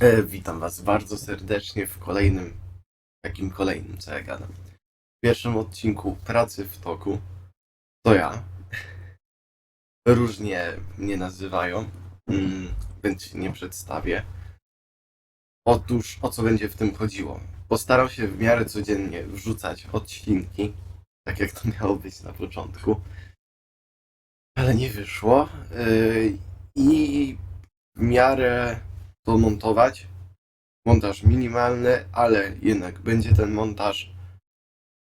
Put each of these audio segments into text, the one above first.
E, witam Was bardzo serdecznie w kolejnym, takim kolejnym, co ja gadam. W pierwszym odcinku Pracy w toku to ja. Różnie mnie nazywają, mm, więc się nie przedstawię. Otóż o co będzie w tym chodziło? Postaram się w miarę codziennie wrzucać odcinki, tak jak to miało być na początku. Ale nie wyszło. Yy, I w miarę to montować. Montaż minimalny, ale jednak będzie ten montaż,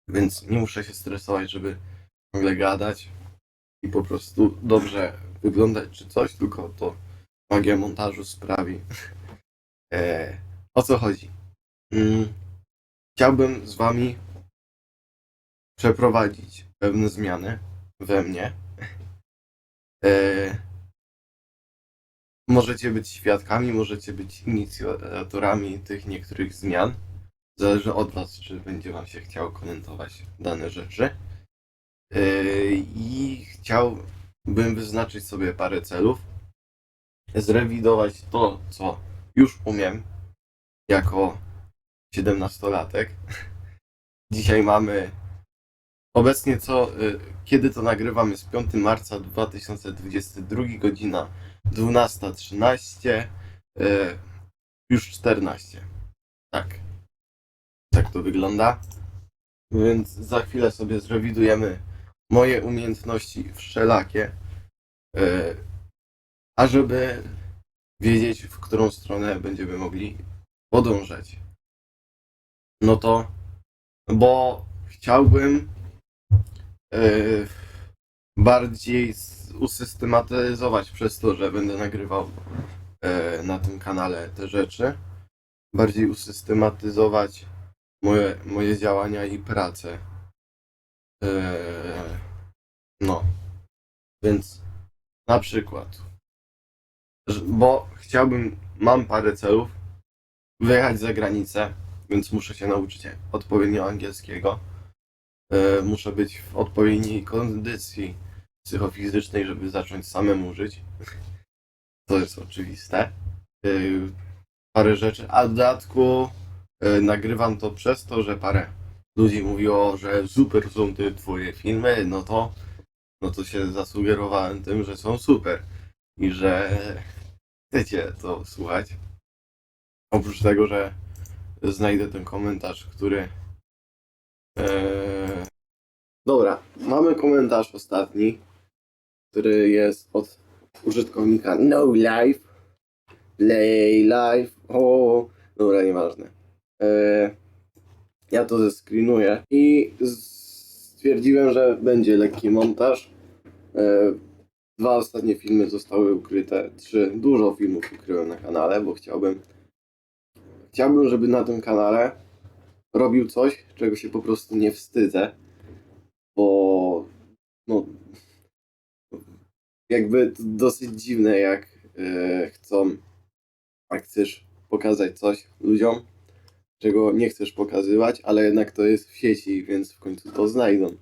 więc nie muszę się stresować, żeby ciągle gadać i po prostu dobrze wyglądać czy coś, tylko to magia montażu sprawi. e, o co chodzi? Mm, chciałbym z wami przeprowadzić pewne zmiany we mnie. E, Możecie być świadkami, możecie być inicjatorami tych niektórych zmian. Zależy od Was, czy będzie Wam się chciało komentować dane rzeczy. Yy, I chciałbym wyznaczyć sobie parę celów, zrewidować to, co już umiem jako 17-latek. Dzisiaj mamy obecnie co, yy, kiedy to nagrywamy z 5 marca 2022 godzina 12.13, y, już 14. Tak. Tak to wygląda. Więc za chwilę sobie zrewidujemy moje umiejętności wszelakie, y, a żeby wiedzieć, w którą stronę będziemy mogli podążać. No to, bo chciałbym y, bardziej usystematyzować przez to, że będę nagrywał e, na tym kanale te rzeczy. Bardziej usystematyzować moje, moje działania i pracę. E, no. Więc na przykład, bo chciałbym, mam parę celów, wyjechać za granicę, więc muszę się nauczyć odpowiednio angielskiego. E, muszę być w odpowiedniej kondycji psychofizycznej, żeby zacząć samemu żyć. To jest oczywiste. Yy, Parę rzeczy. A w dodatku yy, nagrywam to przez to, że parę ludzi mówiło, że super są te twoje filmy, no to no to się zasugerowałem tym, że są super i że chcecie to słuchać. Oprócz tego, że znajdę ten komentarz, który Eee... Dobra, mamy komentarz ostatni który jest od użytkownika No Life. Play Life. O, dobra, nieważne. E, ja to zeskrinuję i stwierdziłem, że będzie lekki montaż. E, dwa ostatnie filmy zostały ukryte. Trzy, dużo filmów ukryłem na kanale, bo chciałbym. Chciałbym, żeby na tym kanale robił coś, czego się po prostu nie wstydzę. Bo no, jakby dosyć dziwne, jak e, chcą, jak chcesz pokazać coś ludziom, czego nie chcesz pokazywać, ale jednak to jest w sieci, więc w końcu to znajdą.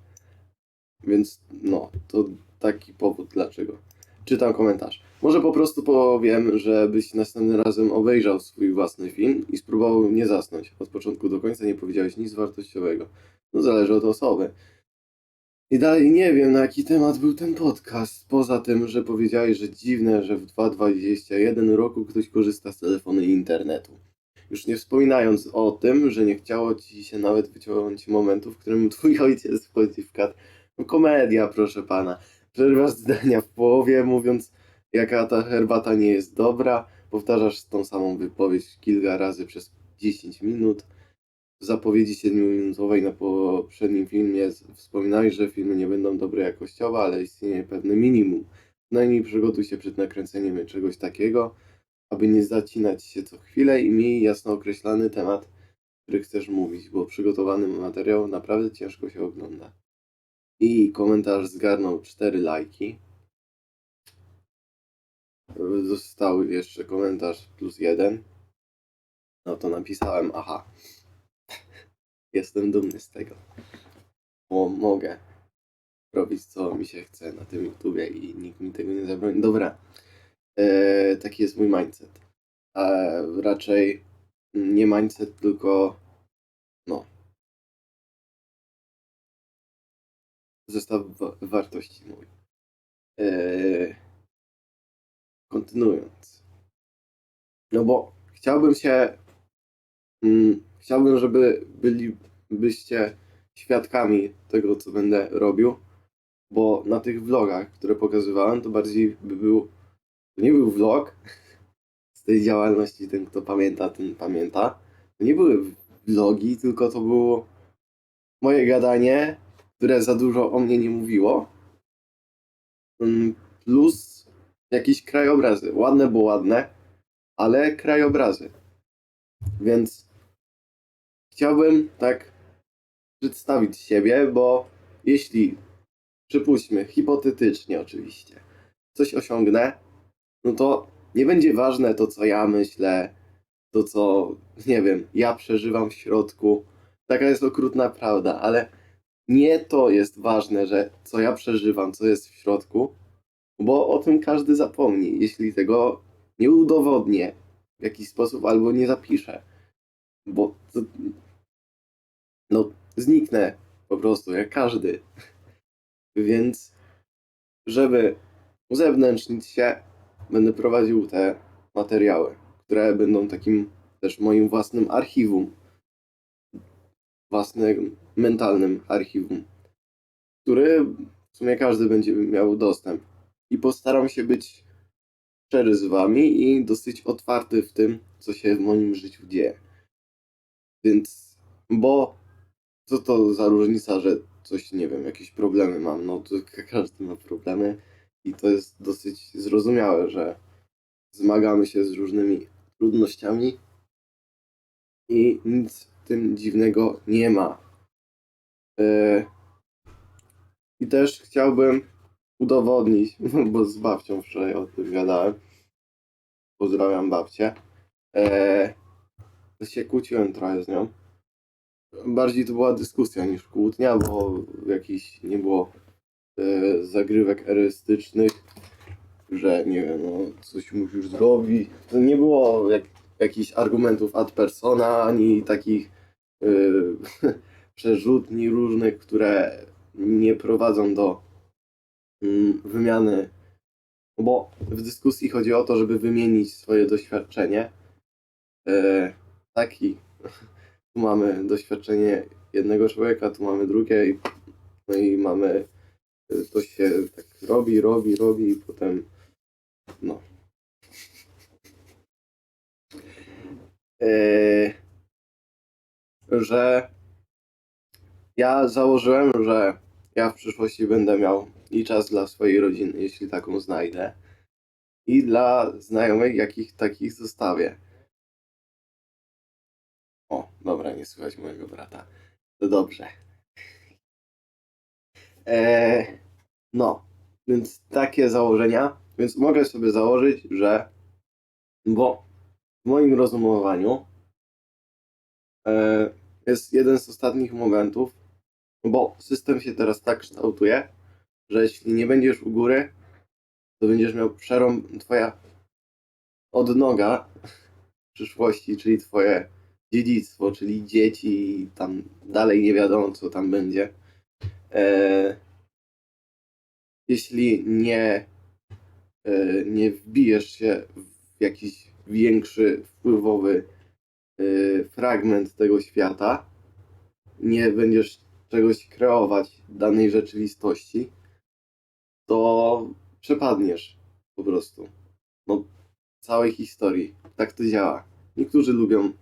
Więc no, to taki powód dlaczego. Czytam komentarz. Może po prostu powiem, żebyś następnym razem obejrzał swój własny film i spróbował nie zasnąć. Od początku do końca nie powiedziałeś nic wartościowego. No zależy od osoby. I dalej nie wiem, na jaki temat był ten podcast. Poza tym, że powiedziałeś, że dziwne, że w 2021 roku ktoś korzysta z telefonu i internetu. Już nie wspominając o tym, że nie chciało ci się nawet wyciągnąć momentu, w którym twój ojciec wchodzi w kat. No komedia, proszę pana. Przerwasz zdania w połowie, mówiąc, jaka ta herbata nie jest dobra. Powtarzasz tą samą wypowiedź kilka razy przez 10 minut w zapowiedzi 7-minutowej na poprzednim filmie wspominałeś, że filmy nie będą dobre jakościowo, ale istnieje pewne minimum. Przynajmniej przygotuj się przed nakręceniem czegoś takiego, aby nie zacinać się co chwilę i miej jasno określony temat, który chcesz mówić, bo przygotowany materiał naprawdę ciężko się ogląda. I komentarz zgarnął 4 lajki. Został jeszcze komentarz plus jeden. No to napisałem, aha. Jestem dumny z tego. Bo mogę robić co mi się chce na tym YouTubie i nikt mi tego nie zabroni. Dobra. Eee, taki jest mój mindset. a raczej nie mindset, tylko no zestaw wa- wartości mój. Eee, kontynuując. No bo chciałbym się mm, chciałbym, żeby byli, byście świadkami tego, co będę robił, bo na tych vlogach, które pokazywałem, to bardziej by był, to nie był vlog z tej działalności, ten kto pamięta, ten pamięta. To nie były vlogi, tylko to było moje gadanie, które za dużo o mnie nie mówiło, Mm, plus jakieś krajobrazy. Ładne, bo ładne, ale krajobrazy. Więc chciałbym tak przedstawić siebie, bo jeśli, przypuśćmy, hipotetycznie oczywiście, coś osiągnę, no to nie będzie ważne to, co ja myślę, to, co, nie wiem, ja przeżywam w środku. Taka jest okrutna prawda, ale nie to jest ważne, że co ja przeżywam, co jest w środku, bo o tym każdy zapomni, jeśli tego nie udowodnię w jakiś sposób albo nie zapiszę. Bo to, no, zniknę po prostu, jak każdy. Więc, żeby uzewnętrznić się, będę prowadził te materiały, które będą takim też moim własnym archiwum. Własnym mentalnym archiwum, który w sumie każdy będzie miał dostęp. I postaram się być szczery z wami i dosyć otwarty w tym, co się w moim życiu dzieje. Więc, bo co to za różnica, że coś, nie wiem, jakieś problemy mam. No to ka- każdy ma problemy i to jest dosyć zrozumiałe, że zmagamy się z różnymi trudnościami i nic tym dziwnego nie ma. E, I też chciałbym udowodnić, bo z babcią wczoraj o tym gadałem. Pozdrawiam babcię. E, się kłóciłem trochę z nią. Bardziej to była dyskusja niż kłótnia, bo jakiś nie było e, zagrywek erystycznych, że nie wiem, no, coś musisz zrobić. To nie było jak, jakichś argumentów ad persona, ani takich e, przerzutni różnych, które nie prowadzą do mm, wymiany. Bo w dyskusji chodzi o to, żeby wymienić swoje doświadczenie. E, taki. Tu mamy doświadczenie jednego człowieka, tu mamy drugie, i, no i mamy. e, To się tak robi, robi, robi, i potem. No. E, że ja założyłem, że ja w przyszłości będę miał i czas dla swojej rodziny, jeśli taką znajdę, i dla znajomych, jakich takich zostawię. O, dobra, nie słychać mojego brata. To dobrze. Eee, no, więc takie założenia. Więc mogę sobie założyć, że. Bo w moim rozumowaniu e, jest jeden z ostatnich momentów, bo system się teraz tak kształtuje, że jeśli nie będziesz u góry, to będziesz miał przerąb twoja odnoga w przyszłości, czyli twoje dziedzictwo, czyli dzieci i tam dalej nie wiadomo co tam będzie. E, jeśli nie, e, nie wbijesz się w jakiś większy, wpływowy e, fragment tego świata, nie będziesz czegoś kreować danej rzeczywistości, to przepadniesz po prostu. No, całej historii. Tak to działa. Niektórzy lubią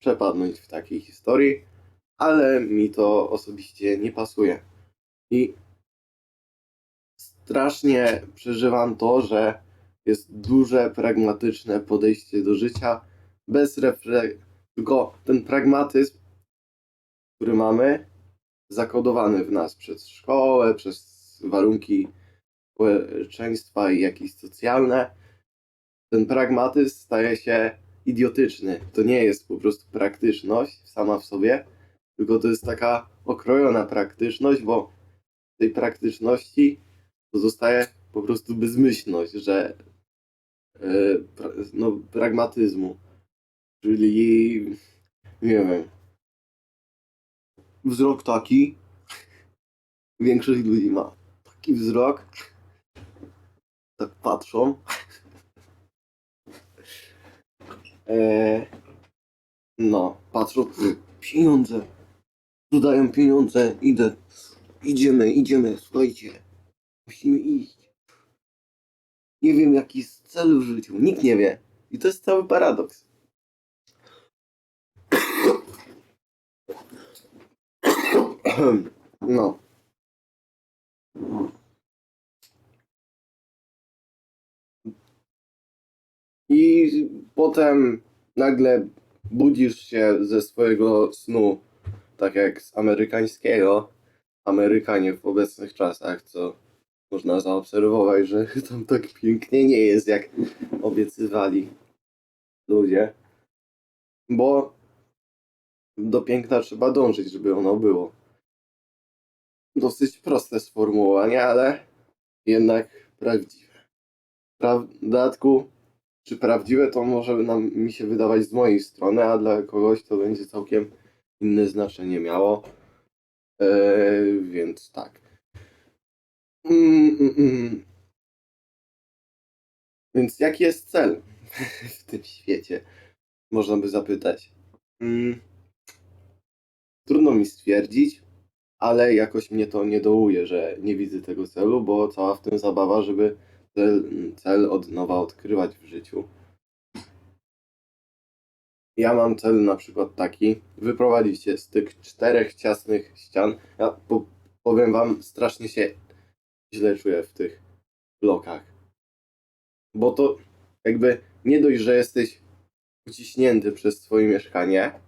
przepadnąć w takiej historii, ale mi to osobiście nie pasuje. I strasznie przeżywam to, że jest duże, pragmatyczne podejście do życia, bez refleksji. Tylko ten pragmatyzm, który mamy, zakodowany w nas przez szkołę, przez warunki społeczeństwa i jakieś socjalne, ten pragmatyzm staje się idiotyczny. To nie jest po prostu praktyczność sama w sobie, tylko to jest taka okrojona praktyczność, bo tej praktyczności to zostaje po prostu bezmyślność, że e, no, pragmatyzmu. Czyli nie wiem. Wzrok taki. Większość ludzi ma taki wzrok. Tak patrzą. E, no, patrzą. Pieniądze. Tu pieniądze. Idę. Idziemy, idziemy. Słuchajcie. Musimy iść. Nie wiem, jaki jest cel w życiu. Nikt nie wie. I to jest cały paradoks. No. I potem nagle budzisz się ze swojego snu, tak jak z amerykańskiego. Amerykanie w obecnych czasach, co można zaobserwować, że tam tak pięknie nie jest, jak obiecywali ludzie. Bo do piękna trzeba dążyć, żeby ono było. Dosyć proste sformułowanie, ale jednak prawdziwe. Pra- W dodatku, czy prawdziwe to może nam, mi się wydawać z mojej strony, a dla kogoś to będzie całkiem inne znaczenie miało. Eee, więc tak. Mm, mm, mm. Więc jaki jest cel w tym świecie? Można by zapytać. Mm. Trudno mi stwierdzić, ale jakoś mnie to nie dołuje, że nie widzę tego celu, bo cała w tym zabawa, żeby cel, cel od nowa odkrywać w życiu. Ja mam cel na przykład taki, wyprowadzić się z tych czterech ciasnych ścian. Ja po, powiem wam, strasznie się źle czuję w tych blokach. Bo to jakby nie dość, że jesteś uciśnięty przez swoje mieszkanie,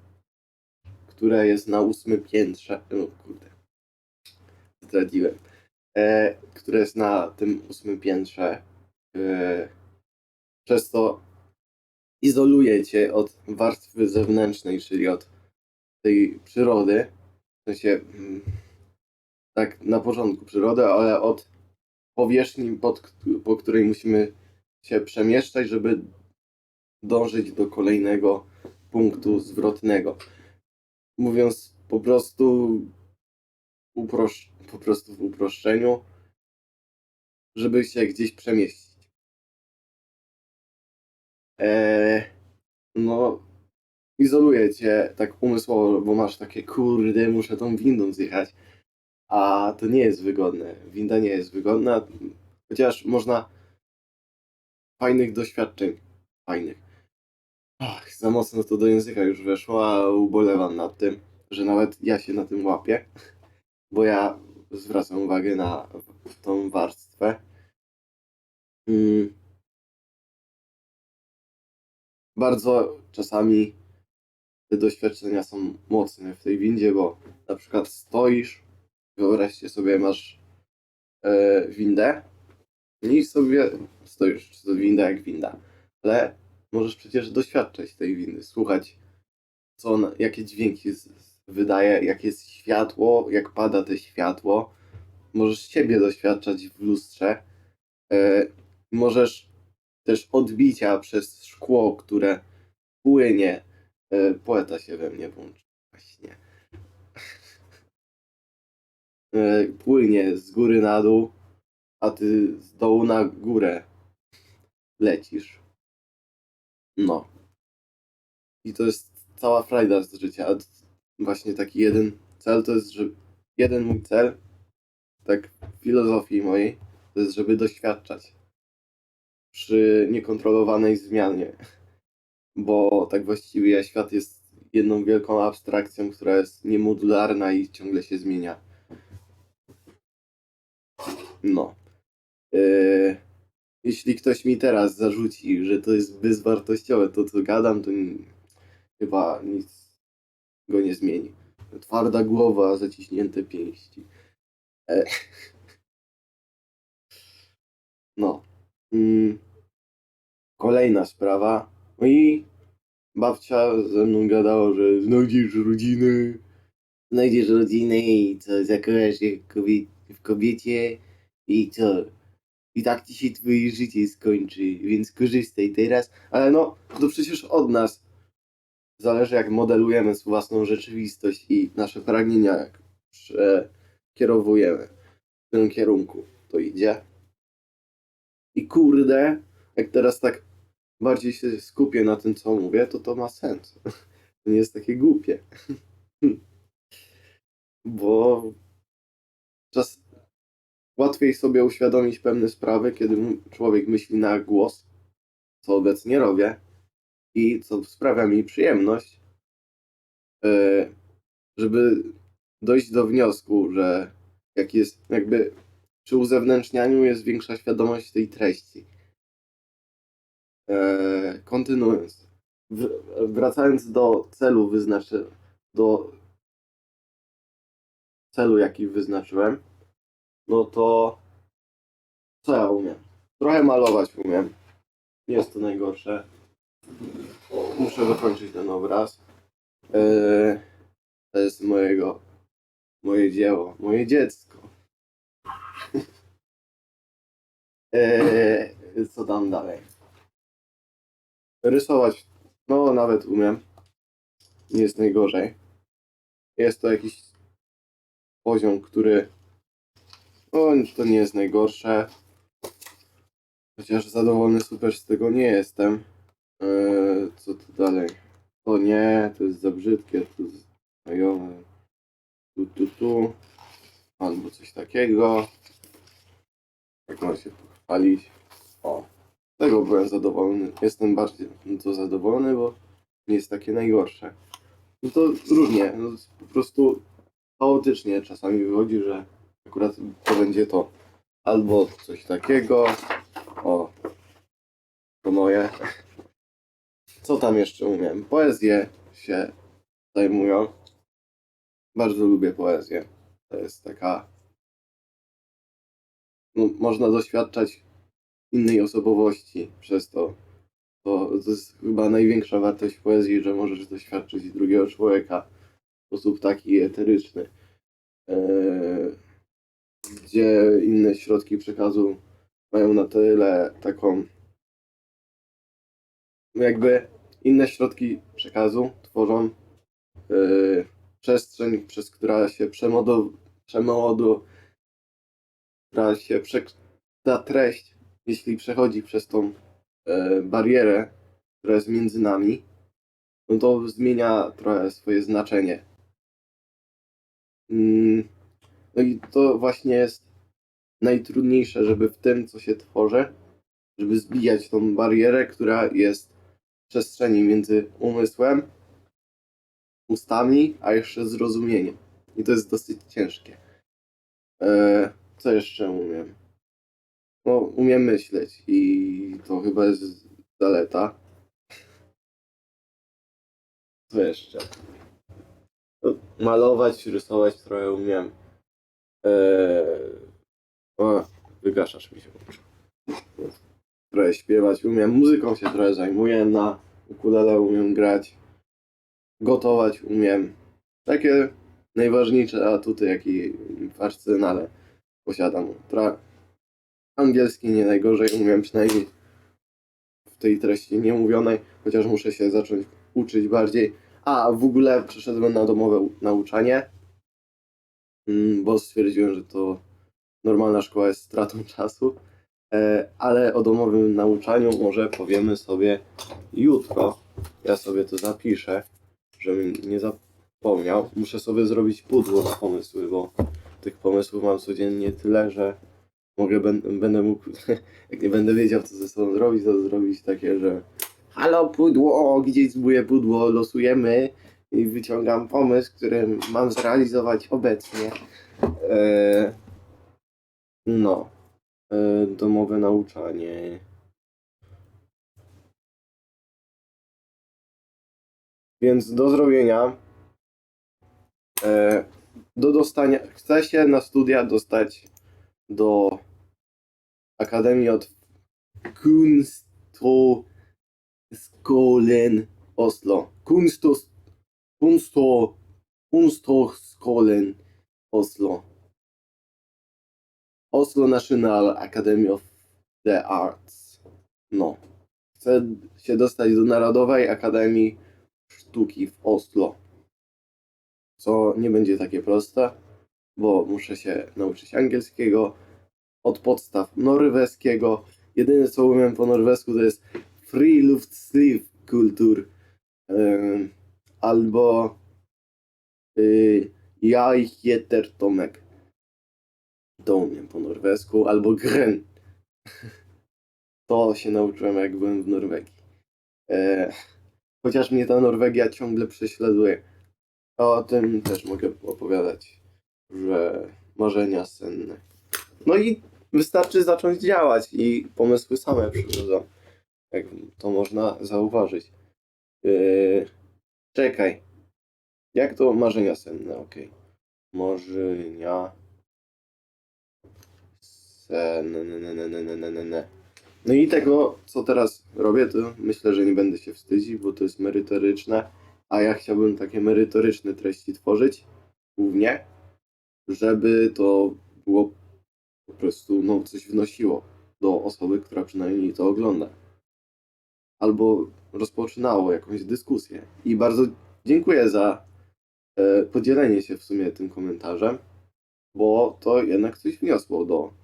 które jest na ósmym piętrze. No kurde. Zdradziłem. E, które jest na tym ósmym piętrze. E, przez to izoluje cię od warstwy zewnętrznej, czyli od tej przyrody. W sensie mm, tak na początku przyrody, ale od powierzchni, pod, po której musimy się przemieszczać, żeby dążyć do kolejnego punktu zwrotnego. Mówiąc po prostu, uprosz, po prostu w uproszczeniu, żeby się gdzieś przemieścić. Eee, no, izoluje cię tak umysłowo, bo masz takie, kurde, muszę tą windą zjechać. A to nie jest wygodne. Winda nie jest wygodna, chociaż można fajnych doświadczeń. Fajnych. Ach, za mocno to do języka już weszło, a ubolewam nad tym, że nawet ja się na tym łapię, bo ja zwracam uwagę na tą warstwę. Mm. Bardzo czasami te doświadczenia są mocne w tej windzie, bo na przykład stoisz, wyobraźcie sobie, masz e, windę i sobie stoisz, czy to winda jak winda, ale możesz przecież doświadczać tej windy, słuchać, co ona, jakie dźwięki z, wydaje, jak jest światło, jak pada to światło. Możesz siebie doświadczać w lustrze. E, możesz też odbicia przez szkło, które płynie. E, poeta się we mnie włączy. Właśnie. E, płynie z góry na dół, a ty z dołu na górę lecisz. No. I to jest cała frajda z życia. Właśnie taki jeden cel to jest, że jeden mój cel, tak w filozofii mojej, to jest, żeby doświadczać przy niekontrolowanej zmianie. Bo tak właściwie świat jest jedną wielką abstrakcją, która jest niemodularna i ciągle się zmienia. No. Yy, jeśli ktoś mi teraz zarzuci, że to jest bezwartościowe, to co gadam, to n- chyba nic go nie zmieni. Twarda głowa, zaciśnięte pięści. E, no. Mm. Kolejna sprawa. No i babcia ze mną gadała, że znajdziesz rodzinę. Znajdziesz rodzinę i co, zakochasz się w, w kobiecie i co? i tak ci się twoje życie skończy, więc korzystaj teraz. Ale no, to przecież od nas zależy, jak modelujemy własną rzeczywistość i nasze pragnienia, jak przekierowujemy w tym kierunku. To idzie. I kurde, jak teraz tak bardziej się skupię na tym, co mówię, to to ma sens. To nie jest takie głupie. Bo czas łatwiej sobie uświadomić pewne sprawy, kiedy człowiek myśli na głos, co obecnie robię i co sprawia mi przyjemność, e, żeby dojść do wniosku, że jak jest jakby przy uzewnętrznianiu jest większa świadomość tej treści. E, kontynuując. Wracając do celu wyznaczy, do celu jaki wyznaczyłem, no to co ja umiem? Trochę malować umiem. Nie jest to najgorsze. Muszę dokończyć ten obraz. E, to jest mojego, moje dzieło, moje dziecko. Eee, co tam dalej? Rysować, no nawet umiem. Nie jest najgorzej. Jest to jakiś poziom, który no, to nie jest najgorsze. Chociaż zadowolony super z tego nie jestem. Eee, co tu dalej? To nie, to jest za brzydkie, to jest znajome. Tu, tu, tu. Albo coś takiego. Jak mam się pochwalić. O, tego byłem zadowolony. Jestem bardziej to zadowolony, bo nie jest takie najgorsze. No to różnie, no, po prostu chaotycznie czasami wychodzi, że akurat to będzie to. Albo coś takiego. O, to moje. Co tam jeszcze umiem? Poezję się zajmują. Bardzo lubię poezję. To jest taka. No, można doświadczać innej osobowości przez to. To, to jest chyba największa wartość poezji, że możesz doświadczyć drugiego człowieka w sposób taki eteryczny. Eee, gdzie inne środki przekazu mają na tyle taką. Jakby inne środki przekazu tworzą yy, przestrzeń, przez która się przemodu, przemodu która się prze, ta treść, jeśli przechodzi przez tą e, barierę, która jest między nami, no to zmienia trochę swoje znaczenie. Mm, No i to właśnie jest najtrudniejsze, żeby w tym, co się tworzy, żeby zbijać tą barierę, która jest przestrzeni między umysłem, ustami, a jeszcze zrozumieniem. I to jest dosyć ciężkie. E, co jeszcze umiem? No, umiem myśleć i to chyba jest zaleta. Co jeszcze? No, Malować, rysować trochę umiem. Eee... O, wygaszacz mi się. Trochę śpiewać umiem, muzyką się trochę zajmuję, na ukulele umiem grać. Gotować umiem. Takie najważniejsze atuty, jakie w arsenale posiadam. Tra... Angielski nie najgorzej umiem, przynajmniej w tej treści niemówionej, chociaż muszę się zacząć uczyć bardziej. A w ogóle przeszedłem na domowe nauczanie, mm, bo stwierdziłem, że to normalna szkoła jest stratą czasu. E, Ale o domowym nauczaniu może powiemy sobie jutro. Ja sobie to zapiszę, żebym nie zapomniał. Muszę sobie zrobić pudło na pomysły, bo tych pomysłów mam codziennie tyle, że mogę, będę mógł, jak nie będę wiedział, co ze sobą zrobić, to zrobić takie, że halo pudło, gdzie jest moje pudło, losujemy i wyciągam pomysł, który mam zrealizować obecnie. E, no, domowe nauczanie. Więc do zrobienia. E, do dostania. Chcę się na studia dostać do Akademii od Kunstskolen Oslo. Kunstos, Kunsto, Kunstskolen Oslo. Oslo National Academy of the Arts. No. Chcę się dostać do Narodowej Akademii Sztuki w Oslo. Co nie będzie takie proste, bo muszę się nauczyć angielskiego, od podstaw norweskiego. Jedyne co umiem po norwesku to jest Friluftsliv Kultur Ym, albo y, Jag heter Tomek. To umiem po norwesku, albo Gren. To się nauczyłem jak byłem w Norwegii. E, chociaż mnie ta Norwegia ciągle prześladuje. O tym też mogę opowiadać, że marzenia senne. No i wystarczy zacząć działać i pomysły same przychodzą. Jak to można zauważyć. Yy, czekaj. Jak to marzenia senne? Okej. Marzenia. No i tego, co teraz robię, to myślę, że nie będę się wstydzić, bo to jest merytoryczne, a ja chciałbym takie merytoryczne treści tworzyć, głównie, żeby to było po prostu no, coś wnosiło do osoby, która przynajmniej to ogląda. Albo rozpoczynało jakąś dyskusję. I bardzo dziękuję za e, podzielenie się w sumie tym komentarzem, bo to jednak coś wniosło do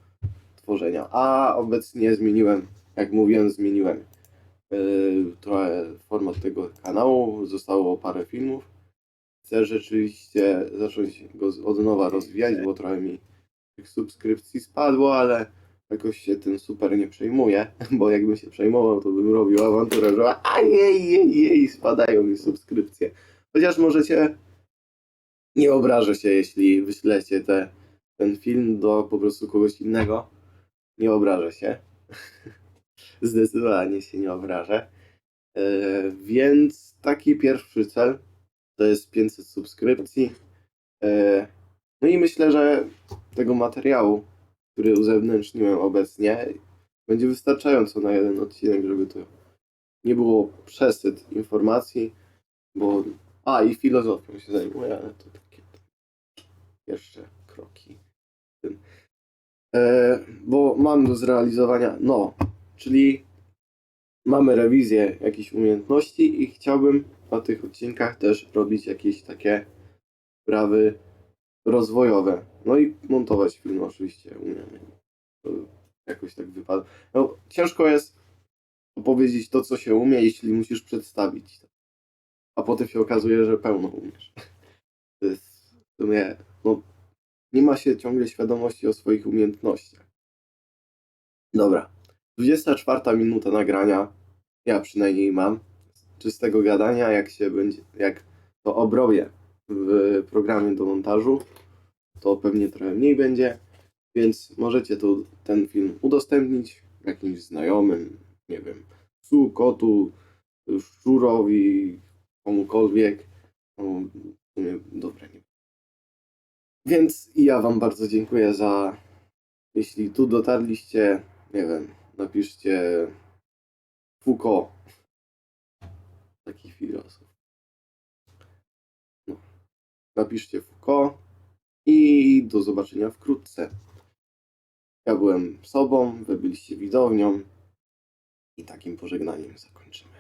tworzenia. A obecnie zmieniłem, jak mówiłem, zmieniłem e, trochę format tego kanału, zostało parę filmów. Chcę rzeczywiście zacząć go od nowa rozwijać, bo trochę mi tych subskrypcji spadło, ale jakoś się tym super nie przejmuję, bo jakbym się przejmował, to bym robił awanturę, że a jej, jej, jej, spadają mi subskrypcje. Chociaż możecie, nie obrażę się, jeśli wyślecie te, ten film do po prostu kogoś innego. Nie obrażę się. Zdecydowanie się nie obrażę. E, więc taki pierwszy cel to jest 500 subskrypcji. E, no i myślę, że tego materiału, który uzewnętrzniłem obecnie, będzie wystarczająco na jeden odcinek, żeby to nie było przesyt informacji, bo a i filozofią się zajmuję, ale to takie jeszcze kroki. E, bo mam do zrealizowania, no, czyli mamy rewizję jakichś umiejętności i chciałbym na tych odcinkach też robić jakieś takie sprawy rozwojowe. No i montować film oczywiście umiem. Jakoś tak wypada. No, ciężko jest opowiedzieć to, co się umie, jeśli musisz przedstawić. A potem się okazuje, że pełno umiesz. To jest w sumie, no, nie ma się ciągle świadomości o swoich umiejętnościach. Dobra. 24 minuta nagrania. Ja przynajmniej mam. Czystego gadania, jak się będzie, jak to obrobię w programie do montażu, to pewnie trochę mniej będzie, więc możecie tu ten film udostępnić jakimś znajomym, nie wiem, psu, kotu, szczurowi, komukolwiek. No, w sumie dobre, nie Więc ja wam bardzo dziękuję za, jeśli tu dotarliście, nie wiem, napiszcie Foucault. Taki filozof. No. Napiszcie Foucault i do zobaczenia wkrótce. Ja byłem sobą, wy byliście widownią i takim pożegnaniem zakończymy.